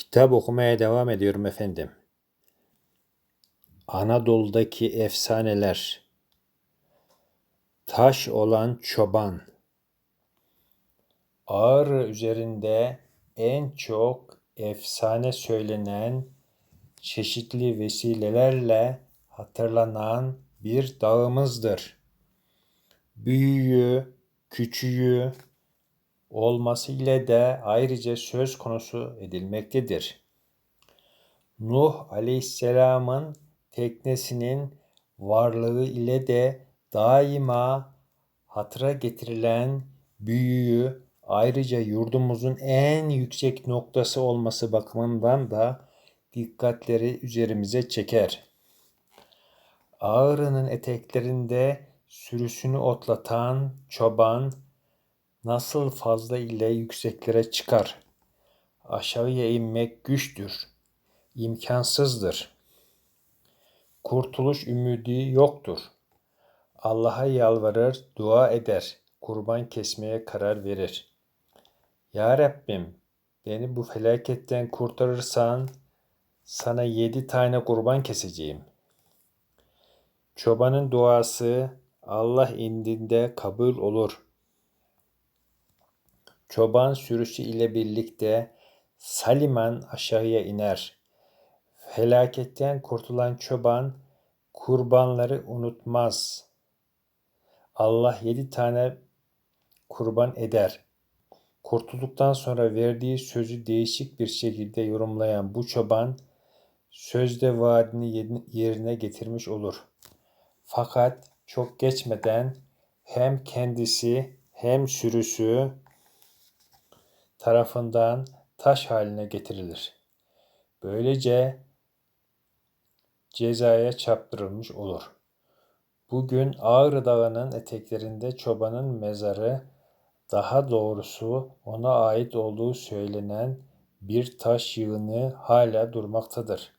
Kitap okumaya devam ediyorum efendim. Anadolu'daki efsaneler. Taş olan çoban. Ağrı üzerinde en çok efsane söylenen, çeşitli vesilelerle hatırlanan bir dağımızdır. Büyüğü, küçüğü olması ile de ayrıca söz konusu edilmektedir. Nuh Aleyhisselam'ın teknesinin varlığı ile de daima hatıra getirilen büyüğü ayrıca yurdumuzun en yüksek noktası olması bakımından da dikkatleri üzerimize çeker. Ağrı'nın eteklerinde sürüsünü otlatan çoban nasıl fazla ile yükseklere çıkar? Aşağıya inmek güçtür, imkansızdır. Kurtuluş ümidi yoktur. Allah'a yalvarır, dua eder, kurban kesmeye karar verir. Ya Rabbim, beni bu felaketten kurtarırsan sana yedi tane kurban keseceğim. Çobanın duası Allah indinde kabul olur. Çoban sürüsü ile birlikte Saliman aşağıya iner. Felaketten kurtulan çoban kurbanları unutmaz. Allah yedi tane kurban eder. Kurtulduktan sonra verdiği sözü değişik bir şekilde yorumlayan bu çoban sözde vaadini yerine getirmiş olur. Fakat çok geçmeden hem kendisi hem sürüsü tarafından taş haline getirilir. Böylece cezaya çarptırılmış olur. Bugün Ağrı Dağı'nın eteklerinde çobanın mezarı, daha doğrusu ona ait olduğu söylenen bir taş yığını hala durmaktadır.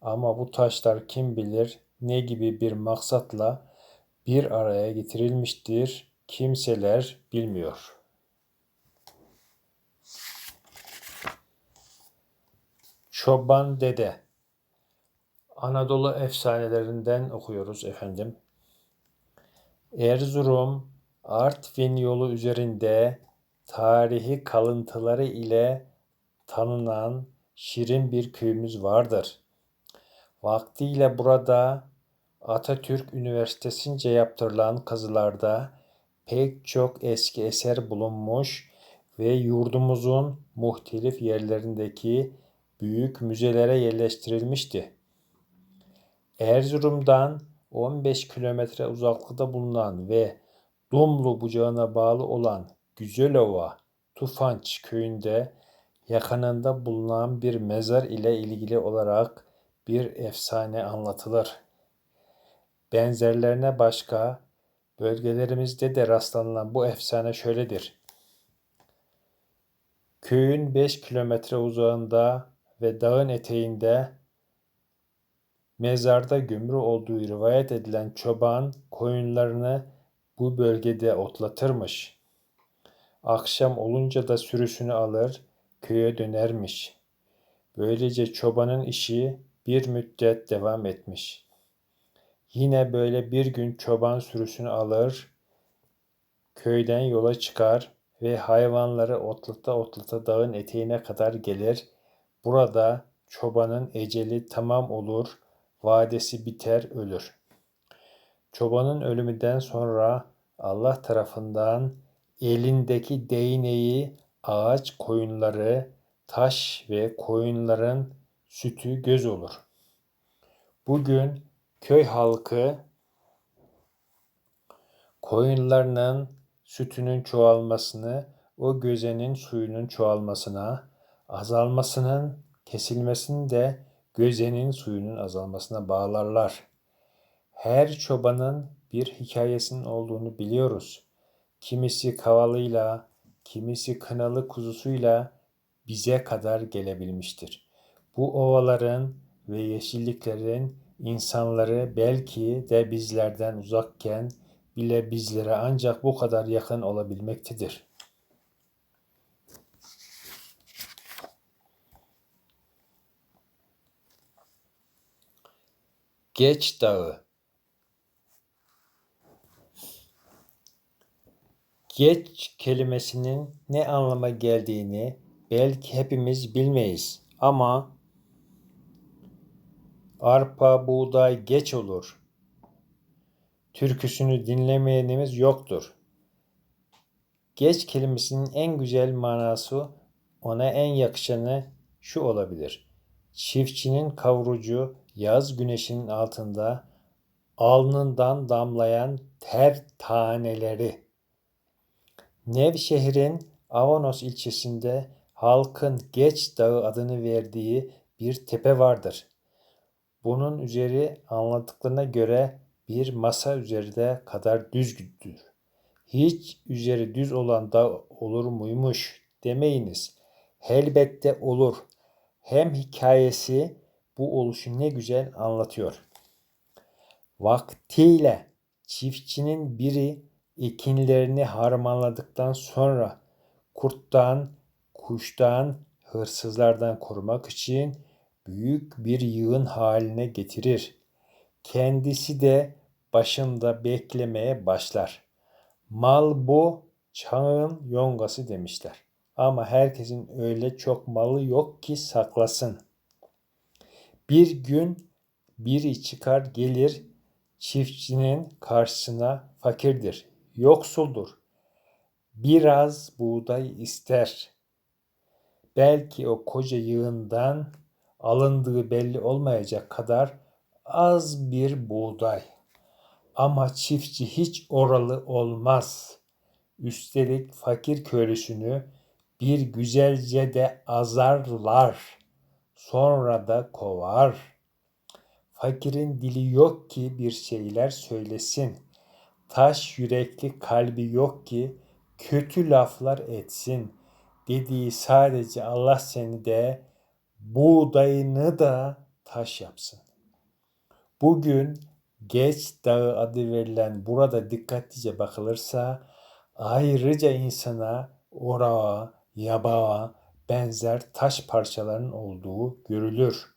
Ama bu taşlar kim bilir ne gibi bir maksatla bir araya getirilmiştir kimseler bilmiyor. Çoban Dede Anadolu efsanelerinden okuyoruz efendim. Erzurum Artvin yolu üzerinde tarihi kalıntıları ile tanınan şirin bir köyümüz vardır. Vaktiyle burada Atatürk Üniversitesi'nce yaptırılan kazılarda pek çok eski eser bulunmuş ve yurdumuzun muhtelif yerlerindeki büyük müzelere yerleştirilmişti. Erzurum'dan 15 kilometre uzaklıkta bulunan ve Dumlu bucağına bağlı olan Güzelova Tufanç köyünde yakınında bulunan bir mezar ile ilgili olarak bir efsane anlatılır. Benzerlerine başka bölgelerimizde de rastlanılan bu efsane şöyledir. Köyün 5 kilometre uzağında ve dağın eteğinde mezarda gömülü olduğu rivayet edilen çoban koyunlarını bu bölgede otlatırmış. Akşam olunca da sürüsünü alır, köye dönermiş. Böylece çobanın işi bir müddet devam etmiş. Yine böyle bir gün çoban sürüsünü alır, köyden yola çıkar ve hayvanları otlata otlata dağın eteğine kadar gelir. Burada çobanın eceli tamam olur, vadesi biter ölür. Çobanın ölümünden sonra Allah tarafından elindeki değneği ağaç koyunları, taş ve koyunların sütü göz olur. Bugün köy halkı koyunlarının sütünün çoğalmasını, o gözenin suyunun çoğalmasına, azalmasının kesilmesini de gözenin suyunun azalmasına bağlarlar. Her çobanın bir hikayesinin olduğunu biliyoruz. Kimisi kavalıyla, kimisi kınalı kuzusuyla bize kadar gelebilmiştir. Bu ovaların ve yeşilliklerin insanları belki de bizlerden uzakken bile bizlere ancak bu kadar yakın olabilmektedir. Geç Dağı Geç kelimesinin ne anlama geldiğini belki hepimiz bilmeyiz ama arpa, buğday geç olur. Türküsünü dinlemeyenimiz yoktur. Geç kelimesinin en güzel manası ona en yakışanı şu olabilir. Çiftçinin kavrucu yaz güneşinin altında alnından damlayan ter taneleri. Nevşehir'in Avanos ilçesinde halkın Geç Dağı adını verdiği bir tepe vardır. Bunun üzeri anlattıklarına göre bir masa üzerinde kadar düzdür. Hiç üzeri düz olan da olur muymuş demeyiniz. Elbette olur. Hem hikayesi bu oluşu ne güzel anlatıyor. Vaktiyle çiftçinin biri ekinlerini harmanladıktan sonra kurttan, kuştan, hırsızlardan korumak için büyük bir yığın haline getirir. Kendisi de başında beklemeye başlar. Mal bu, çağın yongası demişler. Ama herkesin öyle çok malı yok ki saklasın. Bir gün biri çıkar gelir çiftçinin karşısına fakirdir, yoksuldur. Biraz buğday ister. Belki o koca yığından alındığı belli olmayacak kadar az bir buğday. Ama çiftçi hiç oralı olmaz. Üstelik fakir köylüsünü bir güzelce de azarlar. Sonra da kovar. Fakirin dili yok ki bir şeyler söylesin. Taş yürekli kalbi yok ki kötü laflar etsin. Dediği sadece Allah seni de buğdayını da taş yapsın. Bugün Geç Dağı adı verilen burada dikkatlice bakılırsa ayrıca insana orağa, yabağa benzer taş parçalarının olduğu görülür.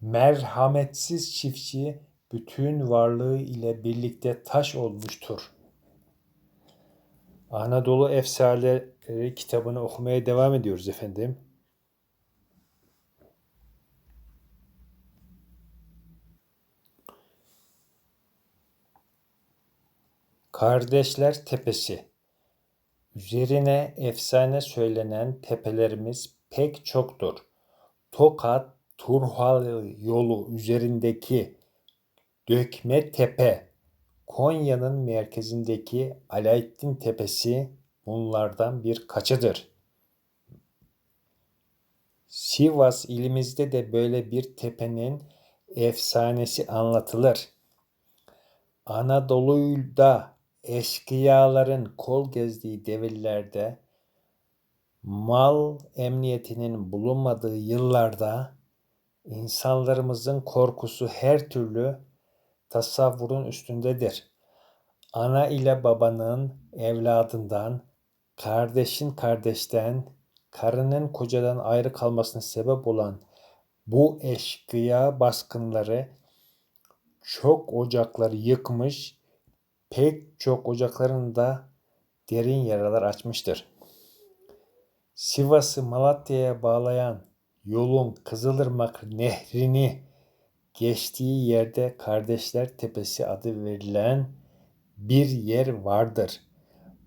Merhametsiz çiftçi bütün varlığı ile birlikte taş olmuştur. Anadolu Efsaneleri kitabını okumaya devam ediyoruz efendim. Kardeşler Tepesi Üzerine efsane söylenen tepelerimiz pek çoktur. Tokat, Turhal yolu üzerindeki Dökme Tepe, Konya'nın merkezindeki Alaaddin Tepesi bunlardan bir kaçıdır. Sivas ilimizde de böyle bir tepenin efsanesi anlatılır. Anadolu'da eşkıyaların kol gezdiği devirlerde mal emniyetinin bulunmadığı yıllarda insanlarımızın korkusu her türlü tasavvurun üstündedir. Ana ile babanın evladından, kardeşin kardeşten, karının kocadan ayrı kalmasına sebep olan bu eşkıya baskınları çok ocakları yıkmış, pek çok ocakların da derin yaralar açmıştır. Sivas'ı Malatya'ya bağlayan yolun Kızılırmak nehrini geçtiği yerde Kardeşler Tepesi adı verilen bir yer vardır.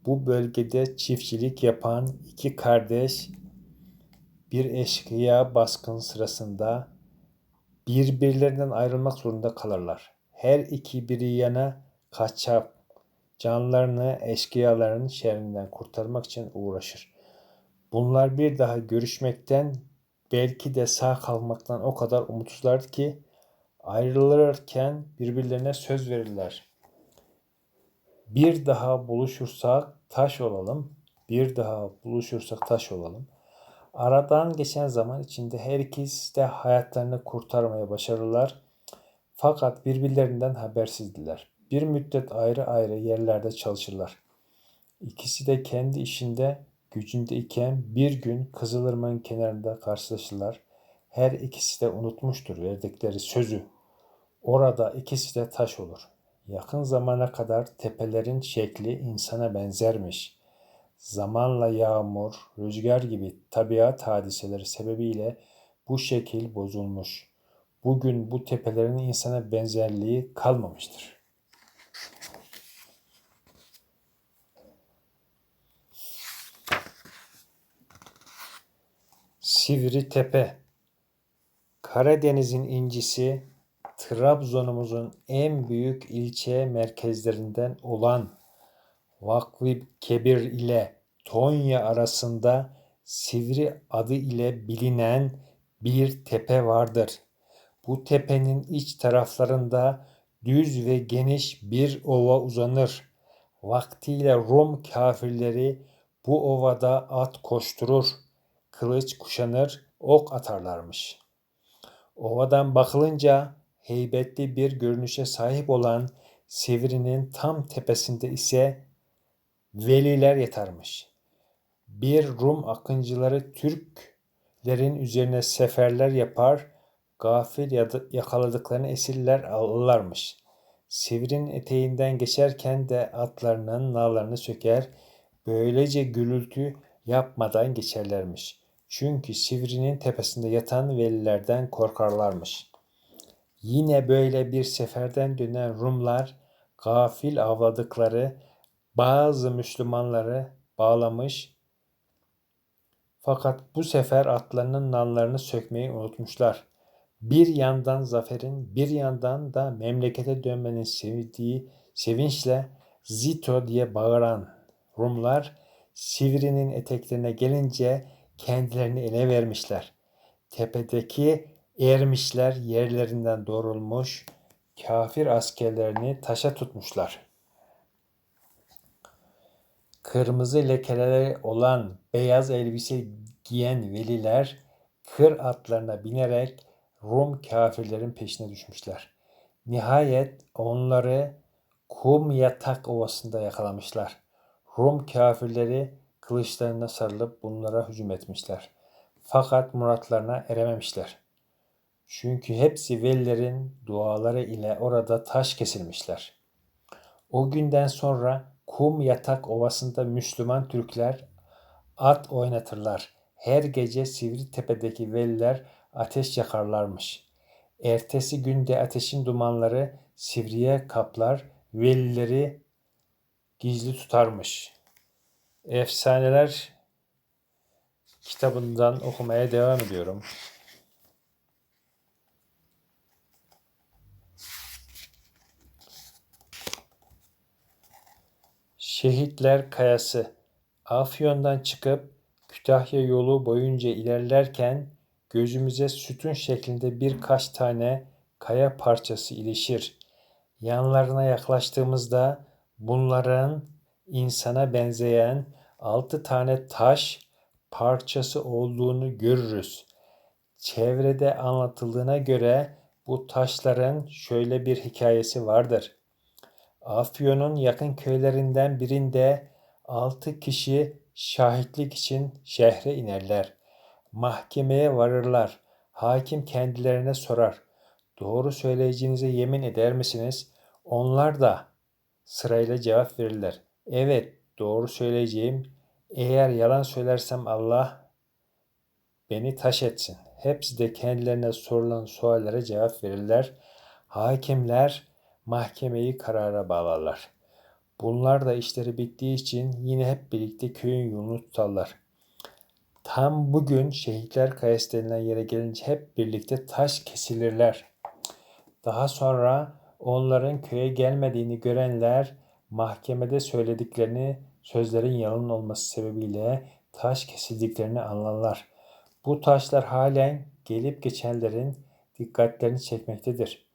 Bu bölgede çiftçilik yapan iki kardeş bir eşkıya baskın sırasında birbirlerinden ayrılmak zorunda kalırlar. Her iki biri yana kaçap canlarını eşkıyaların şerrinden kurtarmak için uğraşır. Bunlar bir daha görüşmekten belki de sağ kalmaktan o kadar umutsuzlardı ki ayrılırken birbirlerine söz verirler. Bir daha buluşursak taş olalım, bir daha buluşursak taş olalım. Aradan geçen zaman içinde her ikisi de hayatlarını kurtarmaya başarırlar. Fakat birbirlerinden habersizdiler. Bir müddet ayrı ayrı yerlerde çalışırlar. İkisi de kendi işinde gücünde iken bir gün Kızılırmak'ın kenarında karşılaşırlar. Her ikisi de unutmuştur verdikleri sözü. Orada ikisi de taş olur. Yakın zamana kadar tepelerin şekli insana benzermiş. Zamanla yağmur, rüzgar gibi tabiat hadiseleri sebebiyle bu şekil bozulmuş. Bugün bu tepelerin insana benzerliği kalmamıştır. Sivri Tepe Karadeniz'in incisi Trabzon'umuzun en büyük ilçe merkezlerinden olan Vakfı Kebir ile Tonya arasında Sivri adı ile bilinen bir tepe vardır. Bu tepenin iç taraflarında düz ve geniş bir ova uzanır. Vaktiyle Rum kafirleri bu ovada at koşturur, kılıç kuşanır, ok atarlarmış. Ovadan bakılınca heybetli bir görünüşe sahip olan Sivri'nin tam tepesinde ise veliler yatarmış. Bir Rum akıncıları Türklerin üzerine seferler yapar, gafil yakaladıklarını esirler alırlarmış. Sivri'nin eteğinden geçerken de atlarının nallarını söker, böylece gürültü yapmadan geçerlermiş. Çünkü Sivri'nin tepesinde yatan velilerden korkarlarmış. Yine böyle bir seferden dönen Rumlar gafil avladıkları bazı Müslümanları bağlamış fakat bu sefer atlarının nallarını sökmeyi unutmuşlar. Bir yandan zaferin, bir yandan da memlekete dönmenin sevdiği sevinçle Zito diye bağıran Rumlar Sivri'nin eteklerine gelince kendilerini ele vermişler. Tepedeki ermişler yerlerinden doğrulmuş, kafir askerlerini taşa tutmuşlar. Kırmızı lekeleri olan beyaz elbise giyen veliler kır atlarına binerek Rum kafirlerin peşine düşmüşler. Nihayet onları Kum Yatak Ovası'nda yakalamışlar. Rum kafirleri kılıçlarına sarılıp bunlara hücum etmişler. Fakat muratlarına erememişler. Çünkü hepsi velilerin duaları ile orada taş kesilmişler. O günden sonra Kum Yatak Ovası'nda Müslüman Türkler at oynatırlar. Her gece Sivri Tepe'deki veliler ateş yakarlarmış. Ertesi günde ateşin dumanları Sivri'ye kaplar, velileri gizli tutarmış. Efsaneler kitabından okumaya devam ediyorum. Şehitler Kayası Afyon'dan çıkıp Kütahya yolu boyunca ilerlerken gözümüze sütun şeklinde birkaç tane kaya parçası ilişir. Yanlarına yaklaştığımızda bunların insana benzeyen altı tane taş parçası olduğunu görürüz. Çevrede anlatıldığına göre bu taşların şöyle bir hikayesi vardır. Afyon'un yakın köylerinden birinde altı kişi şahitlik için şehre inerler. Mahkemeye varırlar. Hakim kendilerine sorar. Doğru söyleyeceğinize yemin eder misiniz? Onlar da sırayla cevap verirler. Evet, doğru söyleyeceğim. Eğer yalan söylersem Allah beni taş etsin. Hepsi de kendilerine sorulan suallere cevap verirler. Hakimler mahkemeyi karara bağlarlar. Bunlar da işleri bittiği için yine hep birlikte köyün yolunu tutarlar. Tam bugün şehitler kayası denilen yere gelince hep birlikte taş kesilirler. Daha sonra onların köye gelmediğini görenler mahkemede söylediklerini sözlerin yalan olması sebebiyle taş kesildiklerini anlarlar. Bu taşlar halen gelip geçenlerin dikkatlerini çekmektedir.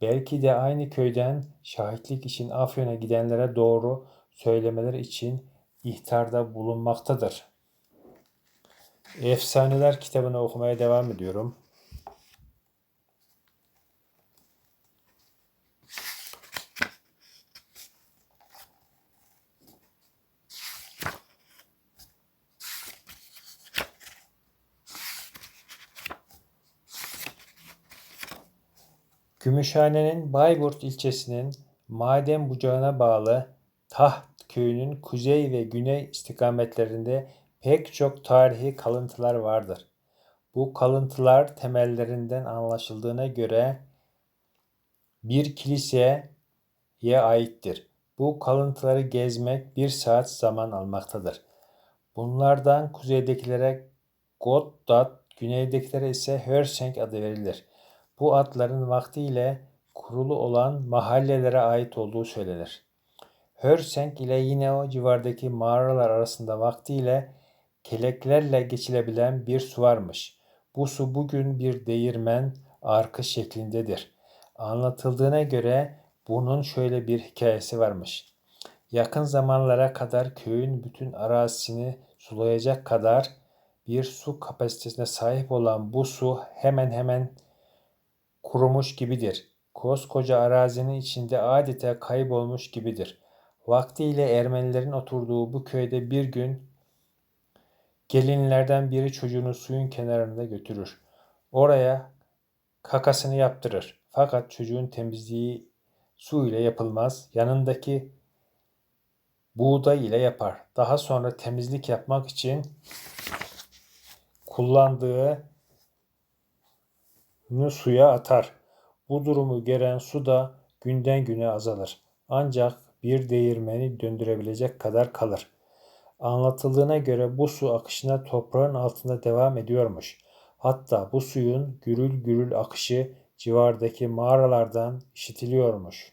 Belki de aynı köyden şahitlik için Afyon'a gidenlere doğru söylemeler için ihtarda bulunmaktadır. Efsaneler kitabını okumaya devam ediyorum. Gümüşhane'nin Bayburt ilçesinin Maden Bucağı'na bağlı Taht köyünün kuzey ve güney istikametlerinde pek çok tarihi kalıntılar vardır. Bu kalıntılar temellerinden anlaşıldığına göre bir kiliseye aittir. Bu kalıntıları gezmek bir saat zaman almaktadır. Bunlardan kuzeydekilere Gotthard, güneydekilere ise Hörsenk adı verilir. Bu adların vaktiyle kurulu olan mahallelere ait olduğu söylenir. Hörsenk ile yine o civardaki mağaralar arasında vaktiyle keleklerle geçilebilen bir su varmış. Bu su bugün bir değirmen arkı şeklindedir. Anlatıldığına göre bunun şöyle bir hikayesi varmış. Yakın zamanlara kadar köyün bütün arazisini sulayacak kadar bir su kapasitesine sahip olan bu su hemen hemen kurumuş gibidir. Koskoca arazinin içinde adeta kaybolmuş gibidir. Vaktiyle Ermenilerin oturduğu bu köyde bir gün gelinlerden biri çocuğunu suyun kenarında götürür. Oraya kakasını yaptırır. Fakat çocuğun temizliği su ile yapılmaz. Yanındaki buğday ile yapar. Daha sonra temizlik yapmak için kullandığı suya atar. Bu durumu gören su da günden güne azalır. Ancak bir değirmeni döndürebilecek kadar kalır. Anlatıldığına göre bu su akışına toprağın altında devam ediyormuş. Hatta bu suyun gürül gürül akışı civardaki mağaralardan işitiliyormuş.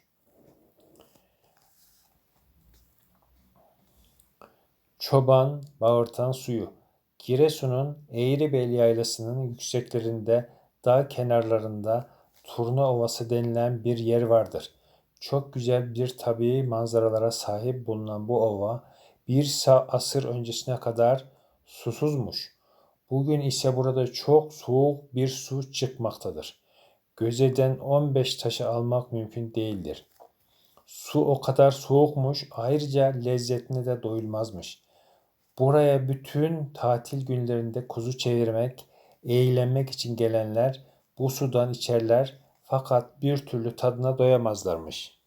Çoban bağırtan suyu Giresun'un Eğribel Yaylası'nın yükseklerinde dağ kenarlarında Turna Ovası denilen bir yer vardır. Çok güzel bir tabii manzaralara sahip bulunan bu ova bir asır öncesine kadar susuzmuş. Bugün ise burada çok soğuk bir su çıkmaktadır. Gözeden 15 taşı almak mümkün değildir. Su o kadar soğukmuş, ayrıca lezzetine de doyulmazmış. Buraya bütün tatil günlerinde kuzu çevirmek, eğlenmek için gelenler bu sudan içerler fakat bir türlü tadına doyamazlarmış.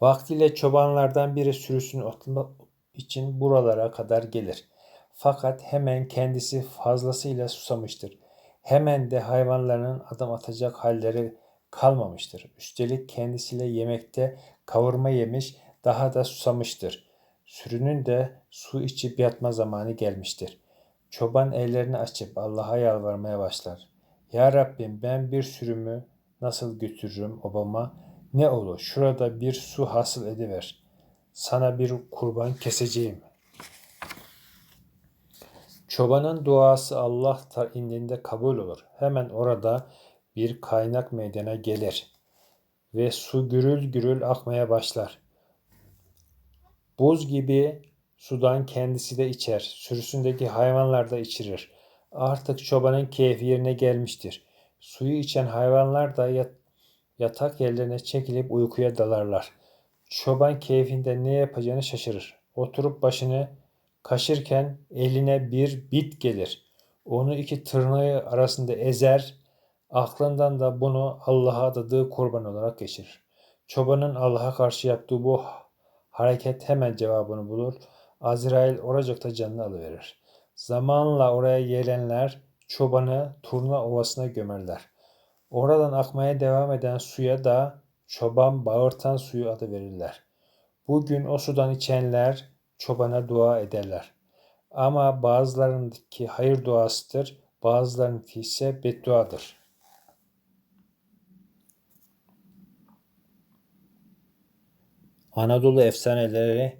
Vaktiyle çobanlardan biri sürüsünü otlamak için buralara kadar gelir. Fakat hemen kendisi fazlasıyla susamıştır. Hemen de hayvanlarının adım atacak halleri kalmamıştır. Üstelik kendisiyle yemekte kavurma yemiş, daha da susamıştır. Sürünün de su içip yatma zamanı gelmiştir. Çoban ellerini açıp Allah'a yalvarmaya başlar. Ya Rabbim ben bir sürümü nasıl götürürüm obama? Ne olur şurada bir su hasıl ediver. Sana bir kurban keseceğim. Çobanın duası Allah indinde kabul olur. Hemen orada bir kaynak meydana gelir ve su gürül gürül akmaya başlar. Buz gibi sudan kendisi de içer, sürüsündeki hayvanlar da içirir. Artık çobanın keyfi yerine gelmiştir. Suyu içen hayvanlar da yat yatak yerlerine çekilip uykuya dalarlar. Çoban keyfinde ne yapacağını şaşırır. Oturup başını kaşırken eline bir bit gelir. Onu iki tırnağı arasında ezer, aklından da bunu Allah'a adadığı kurban olarak geçirir. Çobanın Allah'a karşı yaptığı bu hareket hemen cevabını bulur. Azrail oracıkta canını alıverir. Zamanla oraya gelenler çobanı Turna Ovası'na gömerler. Oradan akmaya devam eden suya da çoban bağırtan suyu adı verirler. Bugün o sudan içenler çobana dua ederler. Ama bazılarındaki hayır duasıdır, bazılarınınki ise bedduadır. Anadolu Efsaneleri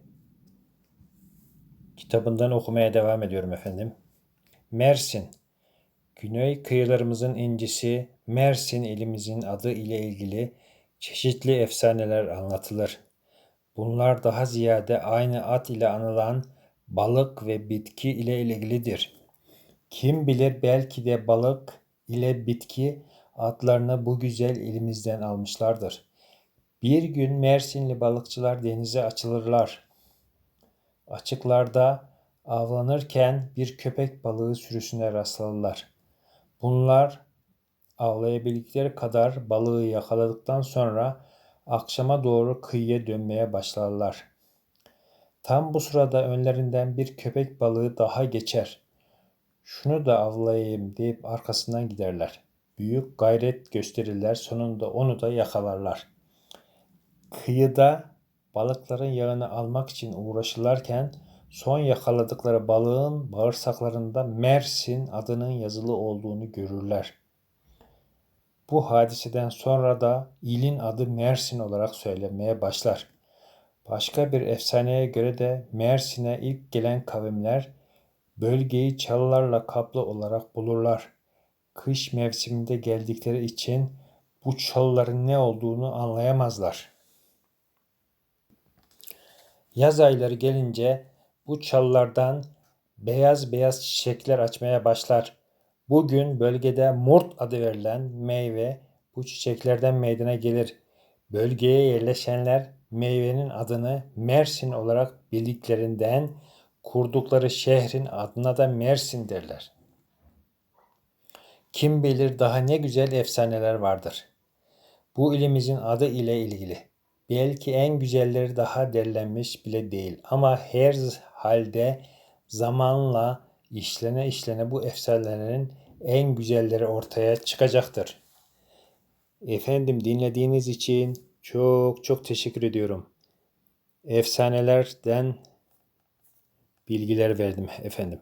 kitabından okumaya devam ediyorum efendim. Mersin Güney kıyılarımızın incisi Mersin ilimizin adı ile ilgili çeşitli efsaneler anlatılır. Bunlar daha ziyade aynı ad ile anılan balık ve bitki ile ilgilidir. Kim bilir belki de balık ile bitki adlarını bu güzel ilimizden almışlardır. Bir gün Mersinli balıkçılar denize açılırlar. Açıklarda avlanırken bir köpek balığı sürüsüne rastladılar. Bunlar avlayabildikleri kadar balığı yakaladıktan sonra akşama doğru kıyıya dönmeye başlarlar. Tam bu sırada önlerinden bir köpek balığı daha geçer. Şunu da avlayayım deyip arkasından giderler. Büyük gayret gösterirler. Sonunda onu da yakalarlar. Kıyıda balıkların yağını almak için uğraşırlarken son yakaladıkları balığın bağırsaklarında Mersin adının yazılı olduğunu görürler. Bu hadiseden sonra da ilin adı Mersin olarak söylenmeye başlar. Başka bir efsaneye göre de Mersin'e ilk gelen kavimler bölgeyi çalılarla kaplı olarak bulurlar. Kış mevsiminde geldikleri için bu çalıların ne olduğunu anlayamazlar. Yaz ayları gelince bu çalılardan beyaz beyaz çiçekler açmaya başlar. Bugün bölgede murt adı verilen meyve bu çiçeklerden meydana gelir. Bölgeye yerleşenler meyvenin adını Mersin olarak bildiklerinden kurdukları şehrin adına da Mersin derler. Kim bilir daha ne güzel efsaneler vardır. Bu ilimizin adı ile ilgili. Belki en güzelleri daha derlenmiş bile değil ama her halde zamanla işlene işlene bu efsanelerin en güzelleri ortaya çıkacaktır. Efendim dinlediğiniz için çok çok teşekkür ediyorum. Efsanelerden bilgiler verdim efendim.